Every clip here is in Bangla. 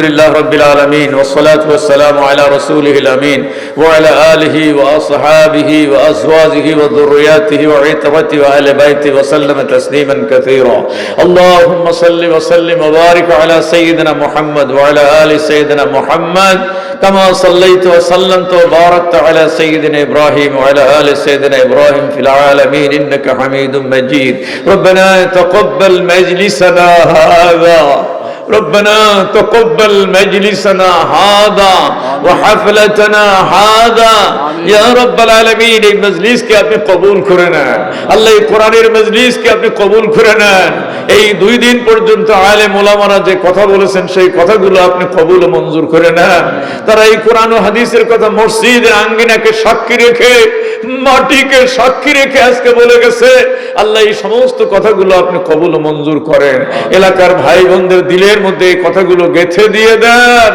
لله رب العالمين والصلاة والسلام على رسوله الأمين وعلى آله وأصحابه وأزواجه وذرياته وعترته وأهل بيته وسلم تسليما كثيرا اللهم صل وسلم وبارك على سيدنا محمد وعلى آل سيدنا محمد كما صليت وسلمت وباركت على سيدنا إبراهيم وعلى آل سيدنا إبراهيم في العالمين إنك حميد مجيد ربنا تقبل مجلسنا هذا ربنا تقبل مجلسنا هذا وحفلتنا هذا يا رب العالمين এই মজলিসকে আপনি কবুল করে নেন আল্লাহ এই কোরআনের মজলিসকে আপনি কবুল করে নেন এই দুই দিন পর্যন্ত আলেম ওলামারা যে কথা বলেছেন সেই কথাগুলো আপনি কবুল ও মঞ্জুর করে নেন তারা এই কোরআন ও হাদিসের কথা মসজিদের আঙ্গিনাকে সাক্ষী রেখে মাটিকে সাক্ষী রেখে আজকে বলে গেছে আল্লাহ, এই সমস্ত কথাগুলো আপনি কবুল মঞ্জুর করেন। এলাকার ভাই বোনদের দিলের মধ্যে এই কথাগুলো গেথে দিয়ে দেন।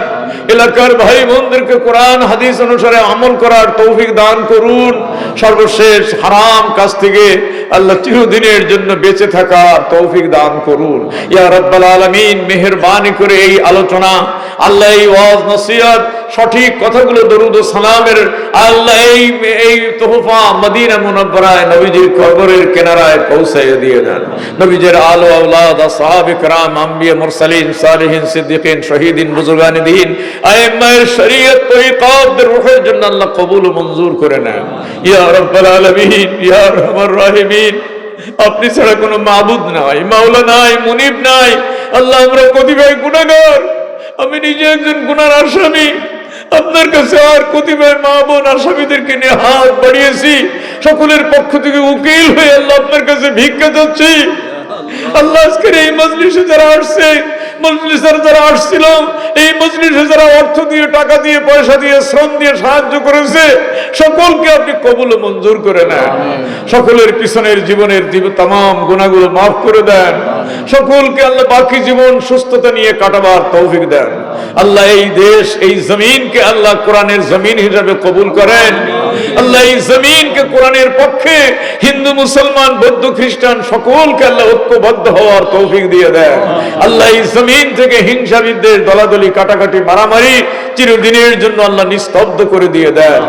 এলাকার ভাই বোনদেরকে কোরআন, হাদিস অনুসারে আমল করার তৌফিক দান করুন। সর্বশেষ হারাম কাজ থেকে আল্লাহ চিরদিনের জন্য বেঁচে থাকার তৌফিক দান করুন। ইয়া রাব্বাল আলামিন, মেহেরবানি করে এই আলোচনা, আল্লাহ এই ওয়াজ, নসিহত সঠিক কথাগুলো দরুদ ও সালামের আল্লাহ এই এই তোহফা মদিনা মুনাব্বরায় নবীজির কবরের কিনারায় পৌঁছে দিয়ে দেন নবীজির আলো আওলাদ আসহাব کرام আম্বিয়া মুরসালিন সালিহিন সিদ্দিকিন শহীদিন বুজুর্গান দিন আইম্মায়ে শরীয়ত তরিকাতদের রূহের জন্য আল্লাহ কবুল ও মঞ্জুর করে নেন ইয়া রাব্বাল আলামিন ইয়া আরহামার রাহিমিন আপনি ছাড়া কোনো মাবুদ নাই মাওলা নাই মুনিব নাই আল্লাহ আমরা কতিপয় গুনাহগার আমি নিজে একজন গুনার আসামি আপনার কাছে আর কতিপয় মা বোন আসামিদেরকে নিয়ে হাত বাড়িয়েছি, সকলের পক্ষ থেকে উকিল হয়ে আল্লাহ আপনার কাছে ভিক্ষা যাচ্ছি আল্লাহ আজকের এই মজলিসে যারা আসছে মজলিসের যারা আসছিল এই মজলিসে যারা অর্থ দিয়ে টাকা দিয়ে পয়সা দিয়ে শ্রম দিয়ে সাহায্য করেছে সকলকে আপনি কবুল মঞ্জুর করে নেন। সকলের পিছনের জীবনের তাম গুণাগুলো মাফ করে দেন। সকলকে আল্লাহ বাকি জীবন সুস্থতা নিয়ে কাটাবার তৌফিক দেন। আল্লাহ এই দেশ এই জমিনকে আল্লাহ কোরআনের জমিন হিসাবে কবুল করেন। আল্লাহ এই জমিনকে কোরআনের পক্ষে হিন্দু, মুসলমান, বৌদ্ধ, খ্রিস্টান সকলকে আল্লাহ ঐক্যবদ্ধ হওয়ার তৌফিক দিয়ে দেয় আল্লাহ এই জমিন থেকে হিংসা বিদ্বেষ দলাদলি, কাটাকাটি, মারামারি চিরদিনের জন্য আল্লাহ নিস্তব্ধ করে দিয়ে দেয়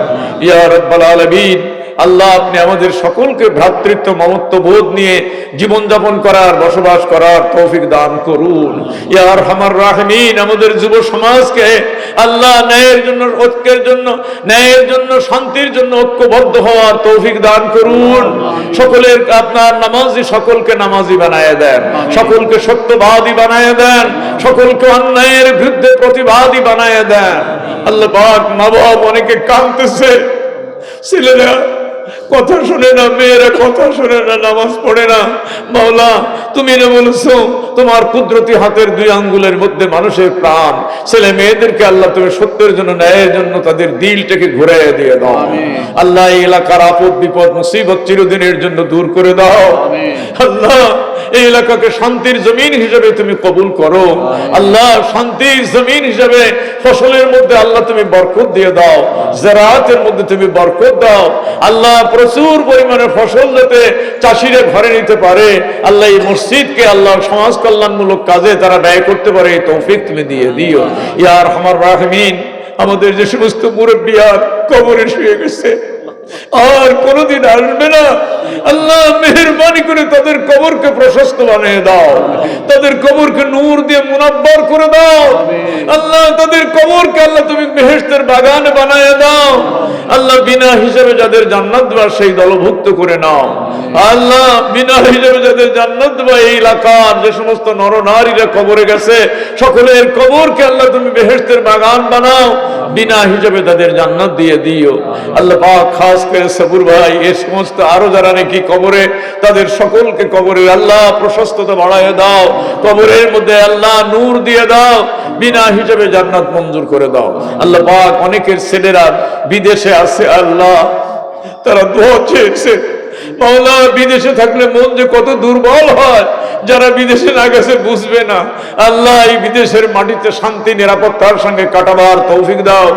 ইয়া রব্বাল আলামিন আল্লাহ আপনি আমাদের সকলকে ভ্রাতৃত্ব মমত্ব বোধ নিয়ে জীবনযাপন করার, বসবাস করার তৌফিক দান করুন। ইয়ার হামার রাহমিন, আমাদের যুব সমাজকে আল্লাহ ন্যায়ের জন্য, ঐক্যের জন্য, ন্যায়ের জন্য, শান্তির জন্য ঐক্যবদ্ধ হওয়ার তৌফিক দান করুন। সকলের, আপনার নামাজি সকলকে নামাজি বানায় দেন। সকলকে সত্যবাদী বানায় দেন। সকলকে অন্যায়ের বিরুদ্ধে প্রতিবাদী বানায় দেন। আল্লাহ মা বাপ অনেকে কাঁদতেছে। ছেলেরা কথা শুনে না মেয়েরা কথা শুনে না নামাজ পড়ে না। মাওলা তুমি না বলছো তোমার কুদরতি হাতের দুই আঙ্গুলের মধ্যে মানুষের প্রাণ। ছেলে মেয়েদেরকে আল্লাহ তুমি সত্যের জন্য ন্যায়ের জন্য তাদের দিলটাকে ঘুরাইয়া দিয়ে দাও। আল্লাহ এই এলাকার আপদ বিপদ মুসিবত চিরদিনের জন্য দূর করে দাও। আল্লাহ এই এলাকাকে শান্তির জমিন হিসেবে তুমি কবুল করো। আল্লাহ শান্তির জমিন হিসেবে ফসলের মধ্যে আল্লাহ তুমি বরকত দিয়ে দাও জেরাতের মধ্যে তুমি বরকত দাও। আল্লাহ প্রচুর পরিমাণে ফসল যাতে চাষিরা ঘরে নিতে পারে। আল্লাহ এই মসজিদকে আল্লাহ সমাজ কল্যাণমূলক কাজে তারা ব্যয় করতে পারে এই তৌফিক তুমি দিয়ে দিও। ইয়ার আমার রাহমিন আমাদের যে সমস্ত মুরব্বী আর কবরে শুয়ে গেছে আর কোনদিন আসবে না। আল্লাহ মেহরবানি করে তাদের কবরকে প্রশস্ত বানিয়ে দাও। তাদের কবরকে নূর দিয়ে মুনাব্বর করে দাও। আল্লাহ তাদের কবরকে আল্লাহ তুমি মেহেস্তের বাগানে বানায় দাও। আল্লাহ বিনা হিসেবে যাদের জান্নাত সেই দলভুক্ত করে নাও। আল্লাহ বিনা হিসেবে যাদের জান্নাত দেওয়া এই এলাকার যে সমস্ত নরনারীরা কবরে গেছে, সকলের কবরকে আল্লাহ তুমি বেহেস্তের বাগান বানাও, বিনা হিসেবে তাদের জান্নাত দিয়ে দিও। আল্লাহ পাক খাস করে সবুর ভাই, এ সমস্ত আরও যারা নাকি কবরে, তাদের সকলকে কবরে আল্লাহ প্রশস্ততা বাড়ায় দাও, কবরের মধ্যে আল্লাহ নূর দিয়ে দাও, বিনা হিসেবে জান্নাত মঞ্জুর করে দাও। আল্লাহ পাক অনেকের ছেলেরা বিদেশে আছে, আল্লাহ তারা দোয়া চেয়েছে মাওলা, বিদেশে থাকলে মন যে কত দুর্বল হয়, যারা বিদেশে না গেছে বুঝবে না। আল্লাহ এই বিদেশের মাটিতে শান্তি, নিরাপত্তার সঙ্গে কাটাবার তৌফিক দাও।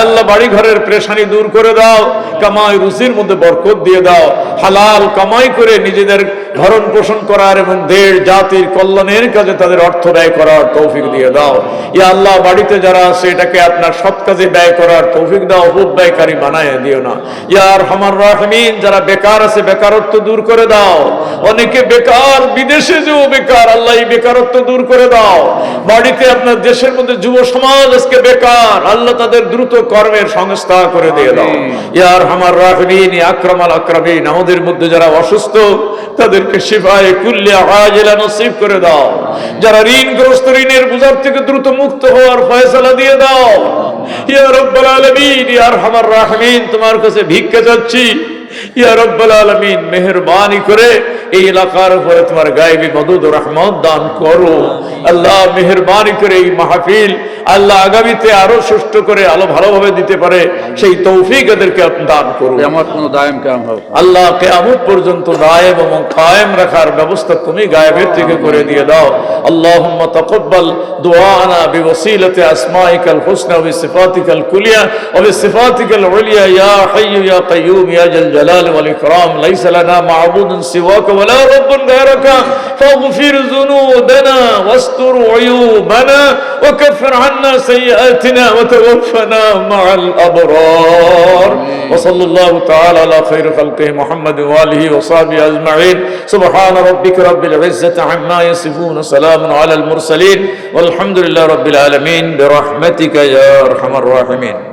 আল্লাহ বাড়ি ঘরের প্রেশানি দূর করে দাও। কামাই রুচির মধ্যে বরকত দিয়ে দাও। হালাল কামাই করে নিজেদের ভরণ পোষণ করার এবং দেশ জাতির কল্যাণের কাজে তাদের অর্থ ব্যয় করার তৌফিক দিয়ে দাও। ইয়া আল্লাহ বাড়িতে যারা আছে এটাকে আপনার সৎ কাজে ব্যয় করার তৌফিক দাও খুব ব্যয়কারী বানায় দিও না। ইয়ার হামার রাহমিন যারা বেকার আছে বেকারত্ব দূর করে দাও। অনেকে বেকার বিদেশে যেও বেকার আল্লাহ এই বেকারত্ব দূর করে দাও। বাড়িতে আপনার দেশের মধ্যে যুব সমাজ আজকে বেকার আল্লাহ তাদের দ্রুত কর্মের সংস্থা করে দিয়ে দাও। ইয়ার হামার রাহমিন আক্রমাল আক্রমিন আমাদের মধ্যে যারা অসুস্থ তাদেরকে শিফায় কুল্লিয়া আজেলা নসিব করে দাও। যারা ঋণগ্রস্ত ঋণের বোঝার থেকে দ্রুত মুক্ত হওয়ার ফয়সালা দিয়ে দাও। ইয়া রব্বাল আলামিন, ইয়া আরহামার রাহমিন, তোমার কাছে ভিক্ষা চাচ্ছি। ইয়া রব্বাল আলামিন, মেহেরবানি করে এই এলাকার উপরে তোমার গায়েবী মদুদ রহমত দান করো। আল্লাহ মেহরবানি করে এই মাহফিল আল্লাহ আগামীতে আরও সুস্থ করে আলো ভালোভাবে দিতে পারে সেই তৌফিক এদেরকে দান করুন। আমার কোনো দায়ম কেমন হবে আল্লাহ কেয়ামত পর্যন্ত দায়েম এবং কায়েম রাখার ব্যবস্থা তুমি গায়েবের থেকে করে দিয়ে দাও। আল্লাহ তকব্বাল দোয়ানা বিবসিলতে আসমাইকাল হুসনা ওবি সিফাতিকাল কুলিয়া ওবি সিফাতিকাল উলিয়া। ইয়া হাইয়ু ইয়া কাইয়ুম ইয়া জাল জালাল ওয়াল ইকরাম। লাইসা লানা মা'বুদুন সিওয়াকা ولا رب غيرك فاغفر ذنوبنا واستر عيوبنا وكفر عنا سيئاتنا وتوفنا مع الأبرار. وصلى الله تعالى على خير خلقه محمد وآله وصحبه أجمعين. سبحان ربك رب العزة عما يصفون سلام على المرسلين. والحمد لله رب العالمين. برحمتك يا أرحم الراحمين.